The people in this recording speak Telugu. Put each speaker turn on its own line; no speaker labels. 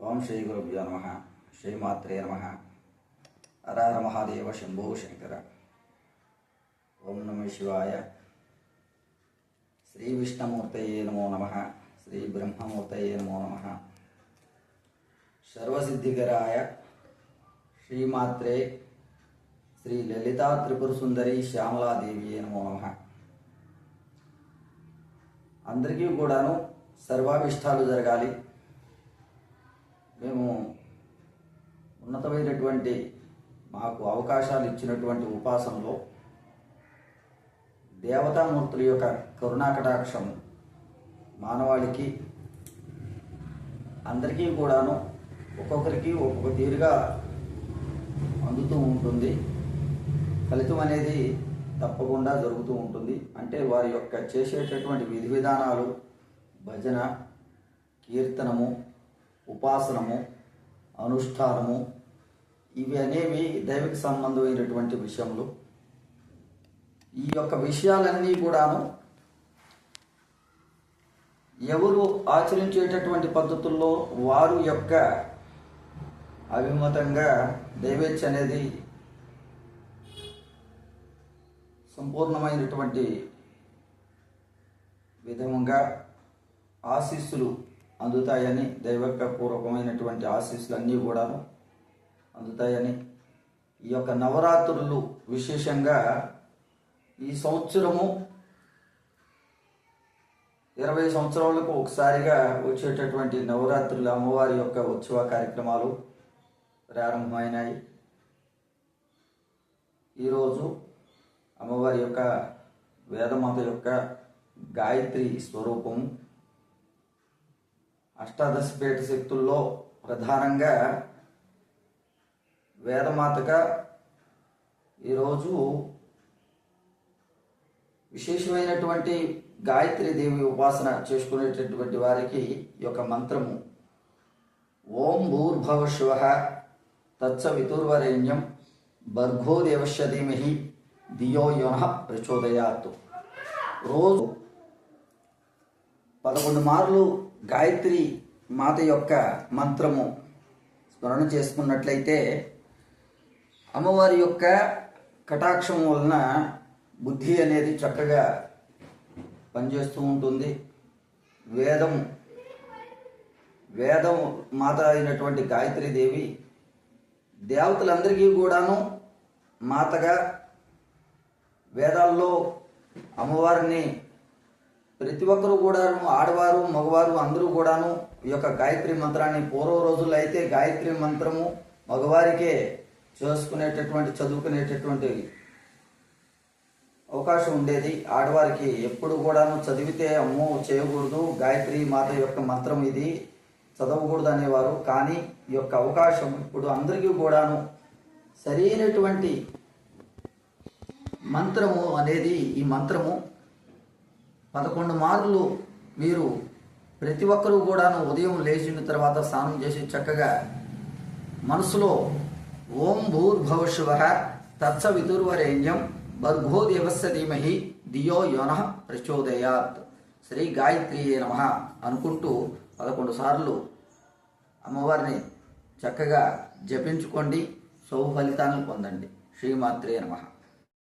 ఓం శ్రీ గురుభ్యో నమ. శ్రీమాత్రే నమ. హర మహాదేవ శంభో శంకర. ఓం నమ శివాయ. శ్రీ విష్ణుమూర్తయే నమో నమ. శ్రీ బ్రహ్మమూర్తయే నమో నమ. సర్వసిద్ధికరాయ శ్రీమాత్రే శ్రీ లలితా త్రిపుర సుందరి శ్యామలాదేవి నమో నమ. అందరికీ కూడాను సర్వాభిష్టాలు జరగాలి. మేము ఉన్నతమైనటువంటి మాకు అవకాశాలు ఇచ్చినటువంటి ఉపాసనలో దేవతామూర్తుల యొక్క కరుణాకటాక్షం మానవాళికి అందరికీ కూడాను ఒక్కొక్కరికి ఒక్కొక్క తీరుగా అందుతూ ఉంటుంది. ఫలితం అనేది తప్పకుండా జరుగుతూ ఉంటుంది. అంటే వారి యొక్క చేసేటటువంటి విధి విధానాలు భజన కీర్తనము ఉపాసనము అనుష్ఠానము ఇవి అనేవి దైవిక సంబంధమైనటువంటి విషయములు. ఈ యొక్క విషయాలన్నీ కూడాను ఎవరు ఆచరించేటటువంటి పద్ధతుల్లో వారు యొక్క అభిమతంగా దైవేచ్ఛ అనేది సంపూర్ణమైనటువంటి విధంగా ఆశీస్సులు అందుతాయని దైవక పూర్వకమైనటువంటి ఆశీస్సులు అన్నీ కూడా అందుతాయని ఈ యొక్క నవరాత్రులు విశేషంగా ఈ సంవత్సరము ఇరవై సంవత్సరాలకు ఒకసారిగా వచ్చేటటువంటి నవరాత్రులు అమ్మవారి యొక్క ఉత్సవ కార్యక్రమాలు ప్రారంభమైనాయి. ఈరోజు అమ్మవారి యొక్క వేదమాత యొక్క గాయత్రి స్వరూపము అష్టాదశ పీఠ శక్తుల్లో ప్రధానంగా వేదమాతగా ఈరోజు విశేషమైనటువంటి గాయత్రి దేవి ఉపాసన చేసుకునేటటువంటి వారికి ఈ యొక్క మంత్రము. ఓం భూర్భవ శివ తత్స వితుర్వరేణ్యం భర్గో దేవస్య ధీమహి ధియో యోన ప్రచోదయాత్. రోజు పదకొండు మార్లు గాయత్రి మాత యొక్క మంత్రము స్మరణ చేసుకున్నట్లయితే అమ్మవారి యొక్క కటాక్షం వలన బుద్ధి అనేది చక్కగా పనిచేస్తూ ఉంటుంది. వేదం వేదం మాత అయినటువంటి గాయత్రి దేవి దేవతలందరికీ కూడాను మాతగా వేదాల్లో అమ్మవారిని ప్రతి ఒక్కరూ కూడాను ఆడవారు మగవారు అందరూ కూడాను ఈ యొక్క గాయత్రి మంత్రాన్ని పూర్వ రోజుల్లో అయితే గాయత్రి మంత్రము మగవారికే చేసుకునేటటువంటి చదువుకునేటటువంటి అవకాశం ఉండేది. ఆడవారికి ఎప్పుడు కూడాను చదివితే అమ్మో చేయకూడదు గాయత్రి మాత యొక్క మంత్రం ఇది చదవకూడదు అనేవారు. కానీ ఈ యొక్క అవకాశం ఇప్పుడు అందరికీ కూడాను సరైనటువంటి మంత్రము అనేది ఈ మంత్రము పదకొండు మార్లు మీరు ప్రతి ఒక్కరూ కూడాను ఉదయం లేచిన తర్వాత స్నానం చేసి చక్కగా మనసులో ఓం భూర్భవశివ తత్స విదుర్వరేణ్యం భర్గో దేవస్య ధీమహి దియో యోన ప్రచోదయాత్. శ్రీ గాయత్రి నమ అనుకుంటూ పదకొండు సార్లు అమ్మవారిని చక్కగా జపించుకోండి శుభ ఫలితాలను పొందండి. శ్రీమాత్రే నమ.